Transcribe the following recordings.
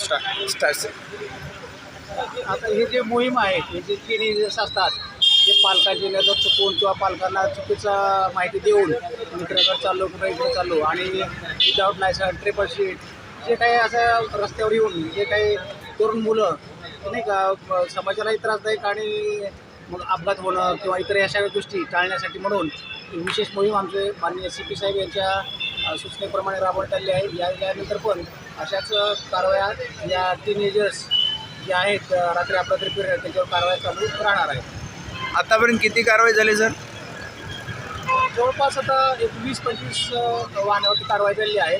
Start आता हे जे मोहीम आहे हे जे टीनेजर्स असतात जे पालकांची नजर चुकवून किंवा पालकांना चुकीचा माहिती देऊन मित्राकडे चाललो कुठे इकडे चाललो आणि विदाऊट लायसन ट्रिपल शीट जे काही असं रस्त्यावर येऊन जे काही तरुण मुलं नाही का समाजालाही त्रासदायक आणि मग अपघात होणं किंवा इतर अशा गोष्टी टाळण्यासाठी म्हणून विशेष मोहीम आमचे माननीय सी पी साहेब यांच्या सूचनेप्रमाणे राबवण्यात आली आहे. या यानंतर पण अशाच कारवाया या टीनेजर्स जे आहेत रात्री अपरात्री फिरत त्याच्यावर कारवाया चालू राहणार आहे आतापर्यंत किती कारवाई झाली सर? जवळपास आता एक वीस पंचवीस वाहनावरती कारवाई झालेली आहे.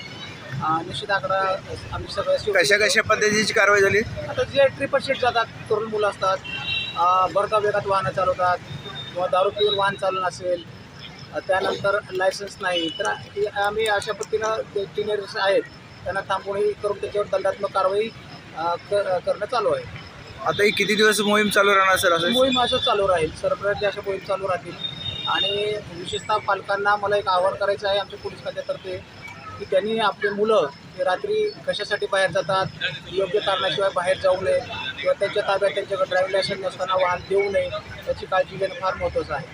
निश्चित आकडा आम्ही सगळ्या कशा कशा पद्धतीची कारवाई झाली? आता जे ट्रिपल शीट जातात तरुण मुलं असतात भरधाव वेगात वाहनं चालवतात किंवा दारू पिऊन वाहन चालवणं असेल त्यानंतर लायसन्स नाही. तर आम्ही अशा पद्धतीनं ते टीनेजर्स आहेत त्यांना थांबवणी करून त्याच्यावर दंडात्मक कारवाई क- करणं चालू आहे. आता ही किती दिवस मोहीम चालू राहणार सर असं? मोहीम असं चालू राहील. सरप्रती अशा मोहीम चालू राहतील. आणि विशेषतः पालकांना मला एक आवाहन करायचं आहे आमच्या पोलीस खात्यातर्फे की त्यांनी आपली मुलं हे रात्री कशासाठी बाहेर जातात योग्य कारणाशिवाय बाहेर जाऊ नये किंवा त्यांच्या ताब्यात त्यांच्याकडे ड्रायव्हिंग लायसन्स नसताना वाहन देऊ नये याची काळजी घेणं फार महत्त्वाचं आहे.